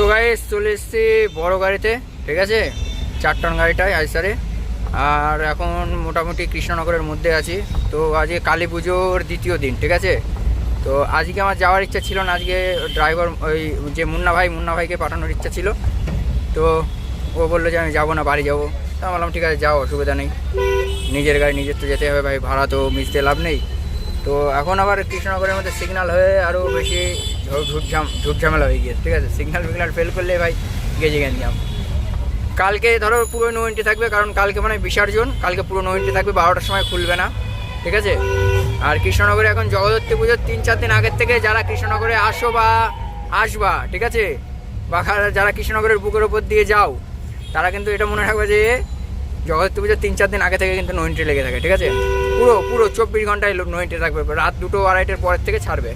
So guys চলে এসেছি বড় গাড়িতে, ঠিক আছে? চার টন গাড়িটায় আইসারে। আর এখন মোটামুটি কৃষ্ণনগরের মধ্যে আছি। তো আজকে কালী পুজোর দ্বিতীয় দিন, ঠিক আছে? তো আজকে আমার যাওয়ার ইচ্ছা ছিল না, আজকে ড্রাইভার ওই যে মুন্না ভাই, মুন্না ভাইকে পাঠানোর ইচ্ছা ছিল। তো ও বলল যে আমি যাব না, বাড়ি যাব। তা বললাম, ঠিক আছে, যাও, অসুবিধা নেই। নিজের গাড়ি নিজের তো যেতে হবে ভাই, ভাড়া তো মিশতে লাভ নেই। তো এখন আবার কৃষ্ণনগরের মধ্যে সিগনাল হয়ে আরও বেশি ঝুটঝাম ঝুটঝামেলা হয়ে গিয়েছে, ঠিক আছে? সিগন্যাল ফিগনাল ফেল করলে ভাই গেজে গেঞ্জাম কালকে ধরো পুরো নোয়েন্টি থাকবে, কারণ কালকে মানে বিসর্জন, কালকে পুরো নোয়েন্টি থাকবে, বারোটার সময় খুলবে না, ঠিক আছে? আর কৃষ্ণনগরে এখন জগদ্ধাত্রী পুজোর তিন চার দিন আগের থেকে যারা কৃষ্ণনগরে আসো বা আসবা, ঠিক আছে? বা যারা কৃষ্ণনগরের বুকের ওপর দিয়ে যাও, তারা কিন্তু এটা মনে রাখবে যে জগদ্ধাত্রী পুজোর তিন চার দিন আগে থেকে কিন্তু নোয়েন্টি লেগে থাকে, ঠিক আছে? পুরো পুরো চব্বিশ ঘন্টায় নোয়েন্টি থাকবে, রাত দুটো আড়াইটের পরের থেকে ছাড়বে।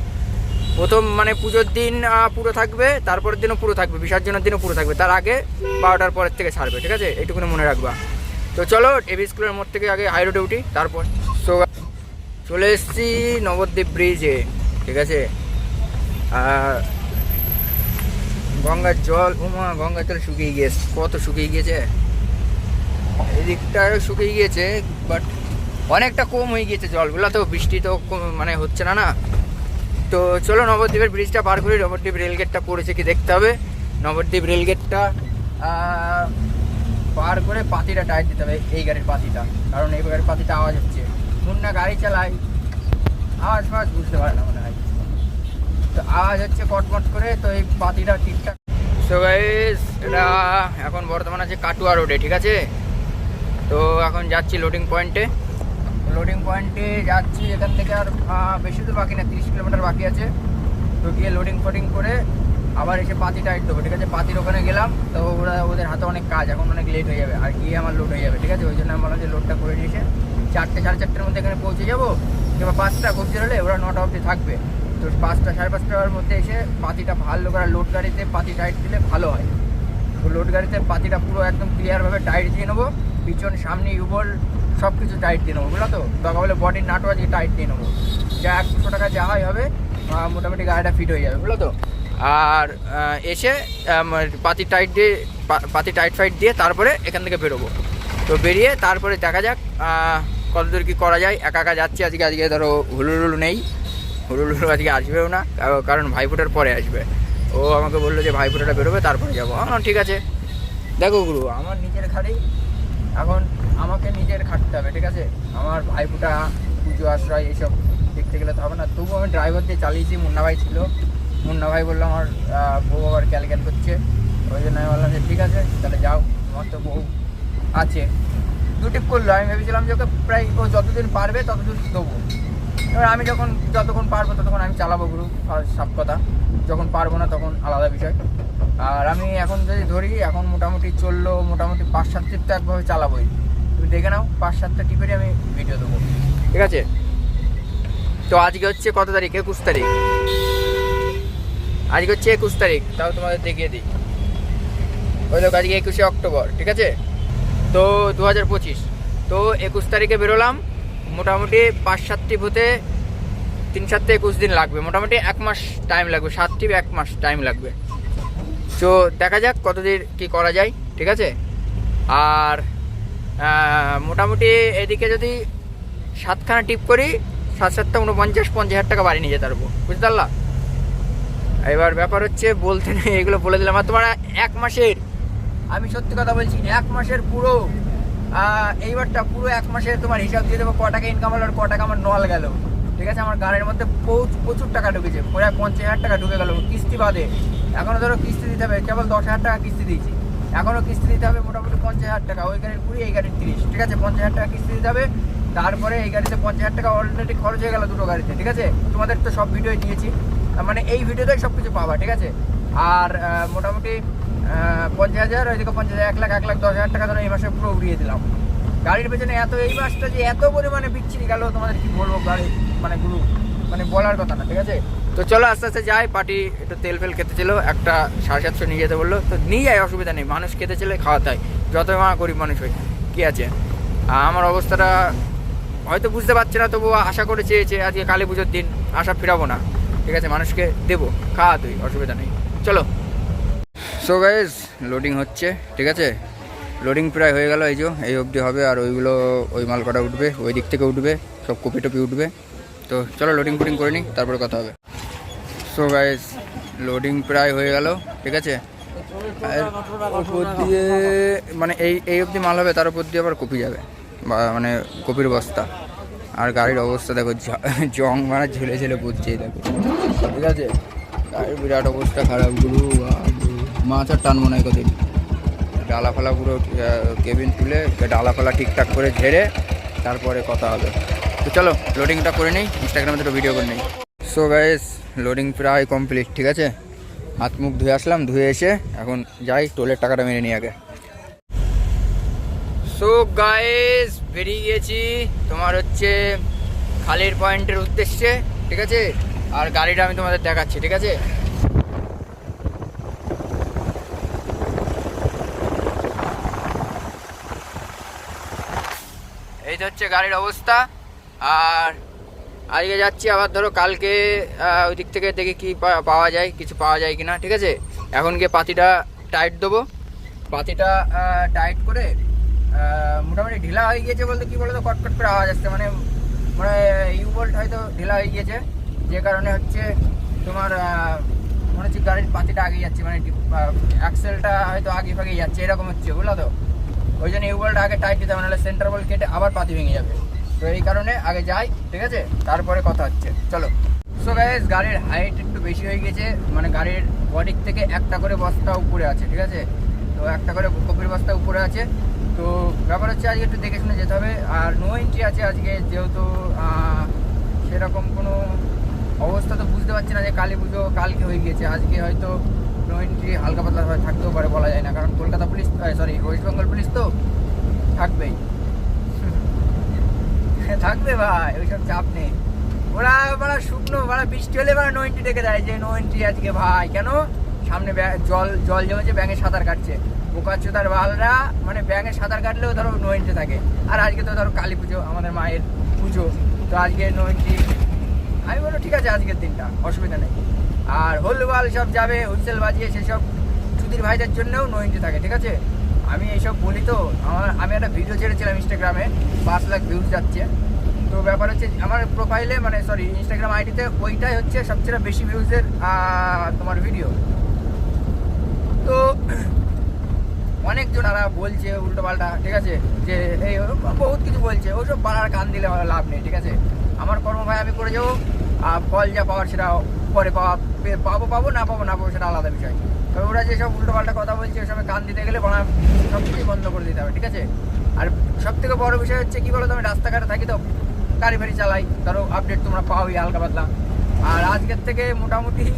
প্রথম মানে পুজোর দিন পুরো থাকবে, তারপরের দিনও পুরো থাকবে, বিসর্জনের দিনও পুরো থাকবে, তার আগে বারোটার পরের থেকে ছাড়বে, ঠিক আছে? এইটুকুনি মনে রাখবা। তো চলো এবি স্কুলের মোড় থেকে আগে হাই রোডে উঠি, তারপর সো চলে এসেছি নবদ্বীপ ব্রিজে ঠিক আছে? আর গঙ্গার জল, উমা, গঙ্গার জল শুকিয়ে গিয়েছে, কত শুকিয়ে গিয়েছে? এদিকটা শুকিয়ে গিয়েছে বাট অনেকটা কম হয়ে গিয়েছে জলগুলো, তো বৃষ্টি তো মানে হচ্ছে না না। তো চলো নবদ্বীপের ব্রিজটা পার করি, নবদ্বীপ রেলগেটটা পড়েছে কি দেখতে হবে। নবদ্বীপ রেলগেটটা পার করে পাতিটা টাইট দিতে হবে, এই গাড়ির পাতিটা, কারণ এই গাড়ির পাতিটা আওয়াজ হচ্ছে। মুন্না গাড়ি চালায়, আওয়াজ ফাওয়াজ বুঝতে পারে না মনে হয়। তো আওয়াজ হচ্ছে কটমট করে, তো এই পাতিটা ঠিকঠাক। সো গাইস এটা এখন বর্তমানে আছে কাটুয়া রোডে ঠিক আছে? তো এখন যাচ্ছি লোডিং পয়েন্টে লোডিং পয়েন্টে যাচ্ছি এখান থেকে আর বেশি দূর বাকি না, তিরিশ কিলোমিটার বাকি আছে। তো গিয়ে লোডিং ফোডিং করে আবার এসে পাতি টাইট দেবো, ঠিক আছে? পাতির ওখানে গেলাম, তো ওরা, ওদের হাতে অনেক কাজ, এখন অনেক লেট হয়ে যাবে, আর গিয়ে আমার লোড হয়ে যাবে, ঠিক আছে? ওই জন্য আমার যে লোডটা করে নিয়েছে, চারটে, সাড়ে চারটের মধ্যে এখানে পৌঁছে যাব, কিংবা পাঁচটা জোর হলে ওরা নটা অবধি থাকবে। তো পাঁচটা, সাড়ে পাঁচটার মধ্যে এসে পাতিটা ভালো করে লোড গাড়িতে পাতি টাইট দিলে ভালো হয়। তো লোড গাড়িতে পাতিটা পুরো একদম ক্লিয়ারভাবে টাইট দিয়ে নেব পিছন সামনে ইউবল সব কিছু টাইট দিয়ে নেব বুঝলো তো? দরকার বলে বডির নাটও আজকে টাইট দিয়ে নেব। যা একশো টাকা যা হয় হবে মোটামুটি গাড়িটা ফিট হয়ে যাবে বুঝলো তো? আর এসে আম, পাতি টাইট দিয়ে পাতি টাইট ফাইট দিয়ে তারপরে এখান থেকে বেরোবো। তো বেরিয়ে তারপরে দেখা যাক কতদূর কী করা যায়। একা একা যাচ্ছি আজকে আজকে ধরো হুলুলুলু নেই। হুলুলুলু আজকে আসবেও না কারণ- কারণ ভাইফোঁটার পরে আসবে। ও আমাকে বলল যে ভাইফোঁটাটা বেরোবে তারপরে যাব। হ্যাঁ ঠিক আছে। দেখো গুরু আমার নিজের ঘাড়েই এখন আমাকে নিজের খাটতে হবে, ঠিক আছে? আমার ভাইফোঁটা, পুজো আশ্রয়, এইসব দেখতে গেলে তো হবে না। তবুও আমি ড্রাইভার দিয়ে চালিয়েছি, মুন্না ভাই ছিল। মুন্না ভাই বলল আমার বউ আবার ক্যাল ক্যাল করছে। ওই জন্য আমি বললাম যে ঠিক আছে, তাহলে যাও আমার তো বউ আছে। দু টিপ করল, আমি ভেবেছিলাম যে ওকে প্রায় ও যতদিন পারবে ততদিন দেবো এবার আমি যখন, যতক্ষণ পারব ততক্ষণ আমি চালাবো গুরু সব কথা। যখন পারব না তখন আলাদা বিষয়। আর আমি এখন যদি ধরি, এখন মোটামুটি চলল মোটামুটি পাঁচ সাত টিপ তো একভাবে চালাবোই। তুমি দেখে নাও, পাঁচ সাতটা টিপেরই আমি ভিডিও দেবো। ঠিক আছে? তো আজকে হচ্ছে কত তারিখ? একুশ তারিখ। আজকে হচ্ছে একুশ তারিখ, তাও তোমাদের দেখিয়ে দিই। ওই লোক আজকে একুশে অক্টোবর, ঠিক আছে? তো দু হাজার পঁচিশ। তো একুশ তারিখে বেরোলাম। মোটামুটি পাঁচ সাত টিপ হতে তিন সাত থেকে একুশ দিন লাগবে। মোটামুটি এক মাস টাইম লাগবে, সাত টিপ এক মাস টাইম লাগবে। তো দেখা যাক কতদিন কি করা যায়, ঠিক আছে? আর মোটামুটি এদিকে যদি সাতখানা টিপ করি সাত সাতটা উনপঞ্চাশ, পঞ্চাশ হাজার টাকা বাড়ি নিয়ে যেতে পারব, বুঝতে পারলা? এবার ব্যাপার হচ্ছে বলতে নেই, এগুলো বলে দিলাম। আর তোমার এক মাসের, আমি সত্যি কথা বলছি, এক মাসের পুরো এইবারটা পুরো এক মাসের তোমার হিসাব দিয়ে দেবো, ক টাকা ইনকাম হলো আর ক টাকা আমার নল গেল। ঠিক আছে? আমার গাড়ির মধ্যে প্রচুর টাকা ঢুকেছে, প্রায় পঞ্চাশ হাজার টাকা ঢুকে গেল, কিস্তি বাদে। এখনও ধরো কিস্তি দিতে হবে, কেবল দশ হাজার টাকা কিস্তি দিয়েছি। এখনও কিস্তি দিতে হবে মোটামুটি পঞ্চাশ হাজার টাকা, ওই গাড়ির কুড়ি, এই গাড়ির তিরিশ। ঠিক আছে? পঞ্চাশ হাজার টাকা কিস্তি দিতে হবে, তারপরে এই গাড়িতে পঞ্চাশ হাজার টাকা অলরেডি খরচ হয়ে গেল দুটো গাড়িতে, ঠিক আছে? তোমাদের তো সব ভিডিও দিয়েছি মানে এই ভিডিওতেই সব কিছু পাবা, ঠিক আছে? আর মোটামুটি পঞ্চাশ হাজার ওই ওইদিকে পঞ্চাশ হাজার, এক লাখ এক লাখ, দশ হাজার টাকা ধরো এই মাসে পুরো উড়িয়ে দিলাম। গাড়ির পেছনে এত, এই মাসটা যে এত পরিমাণে বিচ্ছিরি গেল, তোমাদের কি বলব গাড়ি মানে গুরু মানে বলার কথা না, ঠিক আছে? তো চলো আস্তে আস্তে যাই, পার্টি একটু তেল ফেল খেতে ছিল, একটা সাড়ে সাতশো নিয়ে যেতে বলল। তো নিয়ে যায় অসুবিধা নেই, মানুষ খেতে চলে খাওয়াতে হয় যতই মা গরিব মানুষ হই, কি আছে? আমার অবস্থাটা হয়তো বুঝতে পারছে না, তবুও আশা করে চেয়েছে, আজকে কালী পুজোর দিন, আশা ফিরাবো না। ঠিক আছে, মানুষকে দেবো খাওয়া তুই, অসুবিধা নেই। চলো। সো গাইজ লোডিং হচ্ছে, ঠিক আছে? লোডিং প্রায় হয়ে গেল, এই যে, এই অবধি হবে, আর ওইগুলো ওই মাল কটা উঠবে, ওই দিক থেকে উঠবে, সব কপি টপি উঠবে। তো চলো লোডিং ফুডিং করে নিই, তারপরে কথা হবে। সো গাইস লোডিং প্রায় হয়ে গেল, ঠিক আছে? উপর দিয়ে মানে এই এই অবধি মাল হবে, তার উপর দিয়ে আবার কপি যাবে, বা মানে কপির বস্তা। আর গাড়ির অবস্থা দেখো, জং মানে ঝেলে ঝেলে পড়ছে দেখো। ঠিক আছে? গাড়ির বিরাট অবস্থা খারাপ, গুরু মাছ আর টানবো না কদিন ডালা ফালা পুরো কেবিন তুলে ডালা ফালা ঠিকঠাক করে ঝেড়ে, তারপরে কথা হবে। তো চলো লোডিংটা করে নিই ইনস্টাগ্রামে দুটো ভিডিও করে নিই। সো গাইস লোডিং প্রায় কমপ্লিট ঠিক আছে? হাত মুখ ধুয়ে আসলাম, ধুয়ে এসে এখন যাই টোলের টাকাটা মেরে নিই আগে। সো গাইস বেরিয়ে গিয়েছি। তোমার হচ্ছে খালির পয়েন্টের উদ্দেশ্যে, ঠিক আছে? আর গাড়িটা আমি তোমাদের দেখাচ্ছি, ঠিক আছে? এই হচ্ছে গাড়ির অবস্থা। আর আজকে যাচ্ছি আবার ধরো কালকে ওই দিক থেকে দেখি কি পাওয়া যায়, কিছু পাওয়া যায় কিনা, ঠিক আছে? এখন গিয়ে পাতিটা টাইট দেবো। পাতিটা টাইট করে মোটামুটি ঢিলা হয়ে গিয়েছে বলতে কি বলতো? কটকট করে আওয়াজ আসছে। মানে মানে ইউ বোল্ট হয়তো ঢিলা হয়ে গিয়েছে। যে কারণে হচ্ছে তোমার মনে হচ্ছে গাড়ির পাতিটা আগে যাচ্ছে। মানে অ্যাক্সেলটা হয়তো আগে ফাগে যাচ্ছে। এরকম হচ্ছে, বুঝলো তো? ওই জন্য ইউ বোল্ট আগে টাইট দিতে হবে, নাহলে সেন্টার বল কেটে আবার পাতি ভেঙে যাবে। তো এই কারণে আগে যাই, ঠিক আছে? তারপরে কথা হচ্ছে। চলো। সো গাইস গাড়ির হাইট একটু বেশি হয়ে গেছে। মানে গাড়ির বডির থেকে একটা করে বস্তা উপরে আছে, ঠিক আছে? তো একটা করে কপির বস্তা উপরে আছে। তো ব্যাপার হচ্ছে আজকে একটু দেখে শুনে যেতে হবে। আর নো এন্ট্রি আছে আজকে, যেহেতু সেরকম কোনো অবস্থা তো বুঝতে পারছি না যে কালী পুজো কালকে হয়ে গিয়েছে। আজকে হয়তো নো এন্ট্রি হালকা পাতলা থাকতেও পারে বলা যায় না। কারণ Kolkata police sorry West Bengal police তো থাকবেই। থাকবে ভাই, ওইসব চাপ নেই। ওরা মানে শুকনো মানে বৃষ্টি হলে মানে নো এন্ট্রি ডেকে দেয়, যে নো এন্ট্রি আজকে ভাই, কেন? সামনে জল জল জমেছে ব্যাঙে সাঁতার কাটছে। বোকা চোদার বালরা মানে ব্যাঙে সাঁতার কাটলেও ধরো নো এন্ট্রি থাকে। আর আজকে তো ধরো কালী পুজো, আমাদের মায়ের পুজো, তো আজকে নো এন্ট্রি আমি বলব ঠিক আছে, আজকের দিনটা, অসুবিধা নেই। আর হোল হোলবাল সব যাবে হুইসেল বাজিয়ে সেসব চুদির ভাইদের জন্যও নো এন্ট্রি থাকে, ঠিক আছে? আমি এইসব বলি তো, আমার, আমি একটা ভিডিও ছেড়েছিলাম ইনস্টাগ্রামে পাঁচ লাখ ভিউজ যাচ্ছে। তো ব্যাপার হচ্ছে আমার প্রোফাইলে মানে সরি ইনস্টাগ্রাম আইডিতে ওইটাই হচ্ছে সবচেয়ে বেশি ভিউজের তোমার ভিডিও তো অনেকজন আর বলছে উল্টো পাল্টা ঠিক আছে? যে, এই, বহুত কিছু বলছে, ওইসব বাড়ার কান দিলে আমার লাভ নেই, ঠিক আছে? আমার কর্ম ভাই, আমি করে যাব, আর ফল যা পাওয়ার সেটা পরে পাওয়া, পাবো পাবো, না পাবো না পাবো, সেটা আলাদা বিষয়। তবে ওরা যেসব উল্টো পাল্টা কথা বলছে, ওসবে কান দিতে গেলে বানা সব কিছুই বন্ধ করে দিতে হবে, ঠিক আছে? আর সব থেকে বড় বিষয় হচ্ছে, কি বলো আমি রাস্তাঘাটে থাকি তো, গাড়ি ফাড়ি চালাই, ধরো আপডেট তোমরা পাওই হালকা পাতলা। আর আজকের থেকে মোটামুটি,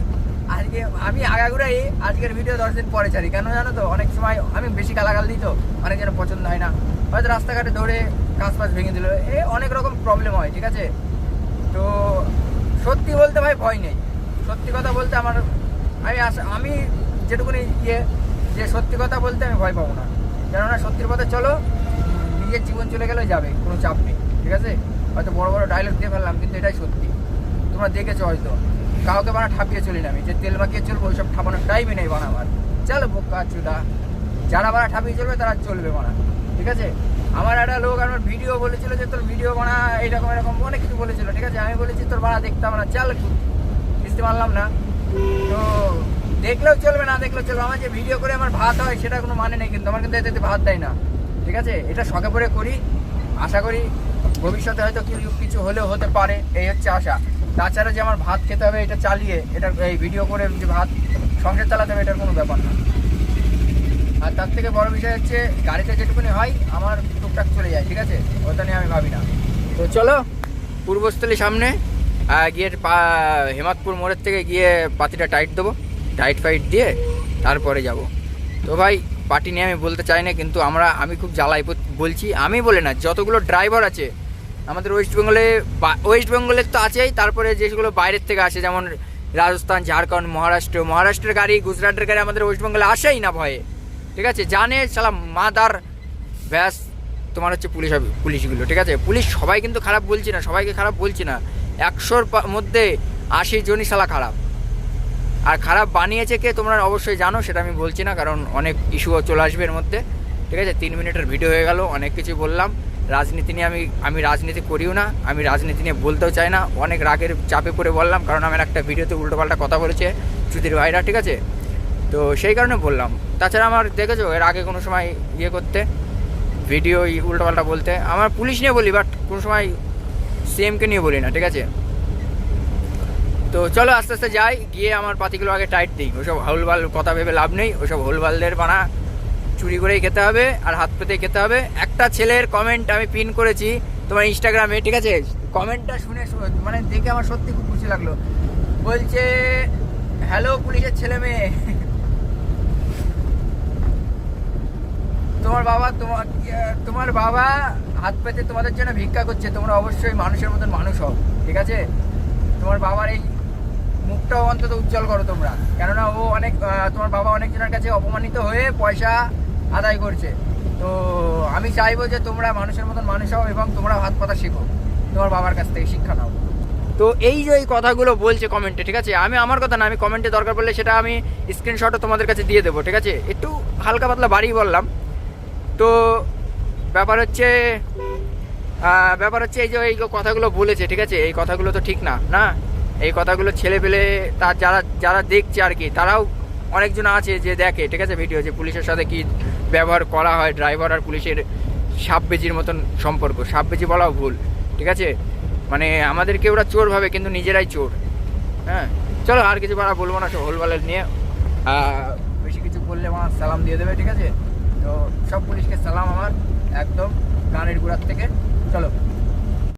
আজকে আমি আগাগুড়াই আজকের ভিডিও দশ দিন পরে ছাড়ি। কেন জানো তো, অনেক সময় আমি বেশি গালাগাল দিই তো, অনেক যেন পছন্দ হয় না। হয়তো রাস্তাঘাটে ধরে কাজ ফাজ ভেঙে দিল, এ অনেক রকম প্রবলেম হয়, ঠিক আছে? তো সত্যি বলতে ভাই ভয় নেই। সত্যি কথা বলতে আমার, আমি আশা- আমি যেটুকুনি ইয়ে যে সত্যি কথা বলতে আমি ভয় পাবো না। কেননা সত্যির পথে চলো, নিজের জীবন চলে গেলেও যাবে, কোনো চাপ নেই, ঠিক আছে? হয়তো বড় বড় ডায়লগ দিয়ে ফেললাম, কিন্তু এটাই সত্যি। তোমরা দেখেছ হয়তো। কাউকে বানা ঠাপিয়ে চলি না আমি, যে তেল মাখিয়ে চলবো, ওইসব ঠাপানোর টাইমই নেই বানা আমার। চলো বোকা চুদা। যারা বানা ঠাপিয়ে চলবে, তারা চলবে বানা, ঠিক আছে? আমার একটা লোক আমার ভিডিও বলেছিল যে, তোর ভিডিও বানা এইরকম এরকম। অনেক কিছু বলেছিল, ঠিক আছে? আমি বলেছি, তোর বানা দেখতাম না, চল কিস্তি পারলাম না। তো দেখলেও চলবে না, দেখলেও চলবে আমার যে ভিডিও করে আমার ভাত হয় সেটা কোনো মানে নেই কিন্তু। আমার কিন্তু এতে ভাত দেয় না। ঠিক আছে? এটা শখে পরে করি। আশা করি ভবিষ্যতে হয়তো কিছু কিছু হলেও হতে পারে। এই হচ্ছে আশা। তাছাড়া যে আমার ভাত খেতে হবে, এটা চালিয়ে এটা এই ভিডিও করে যে ভাত সংসার চালাতে হবে, এটার কোনো ব্যাপার না। আর তার থেকে বড় বিষয় হচ্ছে, গাড়িতে যেটুকুনি হয়, আমার টুকটাক চলে যায়, ঠিক আছে? ওটা নিয়ে আমি ভাবি না। তো চলো, পূর্বস্থলী সামনে গিয়ে পা হেমাদপুর মোড়ের থেকে গিয়ে পাতিটা টাইট দেবো। টাইট ফাইট দিয়ে তারপরে যাব। তো ভাই, পার্টি নিয়ে আমি বলতে চাই না, কিন্তু আমরা, আমি খুব জ্বালাই বলছি, আমি বলে না, যতগুলো ড্রাইভার আছে, আমাদের ওয়েস্ট বেঙ্গলে ওয়েস্ট বেঙ্গলের তো আছেই, তারপরে যেগুলো বাইরের থেকে আসে, যেমন রাজস্থান, ঝাড়খণ্ড, মহারাষ্ট্র, মহারাষ্ট্রের গাড়ি, গুজরাটের গাড়ি আমাদের ওয়েস্ট বেঙ্গলে আসেই না ভয়ে। ঠিক আছে? জানে সালা মাদার, ব্যাস, তোমার হচ্ছে পুলিশ পুলিশগুলো, ঠিক আছে? পুলিশ সবাই কিন্তু খারাপ বলছি না, সবাইকে খারাপ বলছি না। একশোর মধ্যে আশি জনই সালা খারাপ। আর খারাপ বানিয়েছে কে তোমরা অবশ্যই জানো, সেটা আমি বলছি না, কারণ অনেক ইস্যুও চলে আসবে এর মধ্যে। ঠিক আছে? তিন মিনিটের ভিডিও হয়ে গেল, অনেক কিছু বললাম। রাজনীতি নিয়ে আমি আমি রাজনীতি করিও না, আমি রাজনীতি নিয়ে বলতেও চাই না। অনেক রাগের চাপে পড়ে বললাম, কারণ আমার একটা ভিডিওতে উল্টোপাল্টা কথা বলেছে চুদির ভাইরা, ঠিক আছে? তো সেই কারণে বললাম। তাছাড়া আমার, দেখেছ, এর আগে কোনো সময় ইয়ে করতে, ভিডিও উল্টোপাল্টা বলতে, আমার পুলিশ নিয়ে বলি বাট কোনো সময় সিএমকে নিয়ে বলি না, ঠিক আছে? তো চলো আস্তে আস্তে যাই, গিয়ে আমার পাতিগুলো আগে টাইট দিই। ওসব হলবাল কথা ভেবে লাভ নেই, ওসব হলবালদের বানা চুরি করেই খেতে হবে আর হাত পেতেই খেতে হবে। একটা ছেলের কমেন্ট আমি পিন করেছি তোমার ইনস্টাগ্রামে ঠিক আছে? কমেন্টটা শুনে মানে দেখে আমার সত্যি খুব খুশি লাগল। বলছে হ্যালো পুলিশের ছেলে মেয়ে। তোমার বাবা তোমার তোমার বাবা হাত পেতে তোমাদের জন্য ভিক্ষা করছে, তোমরা অবশ্যই মানুষের মতন মানুষ হও, ঠিক আছে? তোমার বাবার এই মুখটাও অন্তত উজ্জ্বল করো তোমরা। কেননা ও অনেক তোমার বাবা অনেকজনের কাছে অপমানিত হয়ে পয়সা আদায় করছে। তো আমি চাইব যে তোমরা মানুষের মতন মানুষ হও এবং তোমরা হাত পাতা শেখো। তোমার বাবার কাছ থেকে শিক্ষা নাও। তো এই যে এই কথাগুলো বলছে কমেন্টে ঠিক আছে? আমি আমার কথা না, আমি কমেন্টে দরকার পড়লে সেটা আমি স্ক্রিনশটও তোমাদের কাছে দিয়ে দেবো, ঠিক আছে? একটু হালকা পাতলা বাড়িয়ে বললাম। তো ব্যাপার হচ্ছে ব্যাপার হচ্ছে এই যে, এই কথাগুলো বলেছে, ঠিক আছে? এই কথাগুলো তো ঠিক না না? এই কথাগুলো ছেলে পেলে তার যারা যারা দেখছে আর কি, তারাও অনেকজন আছে যে দেখে, ঠিক আছে ভিডিও যে পুলিশের সাথে কি ব্যবহার করা হয় ড্রাইভার আর পুলিশের সাপ বেজির মতন সম্পর্ক। সাপ বেজি বলাও ভুল, ঠিক আছে? মানে আমাদেরকে ওরা চোর ভাবে, কিন্তু নিজেরাই চোর। হ্যাঁ? চলো, আর কিছু বাড়া বলব না, সব হোলবালের নিয়ে। বেশি কিছু বললে আমার সালাম দিয়ে দেবে, ঠিক আছে? তো সব পুলিশকে সালাম আমার, একদম গানের গুড়ার থেকে। চলো।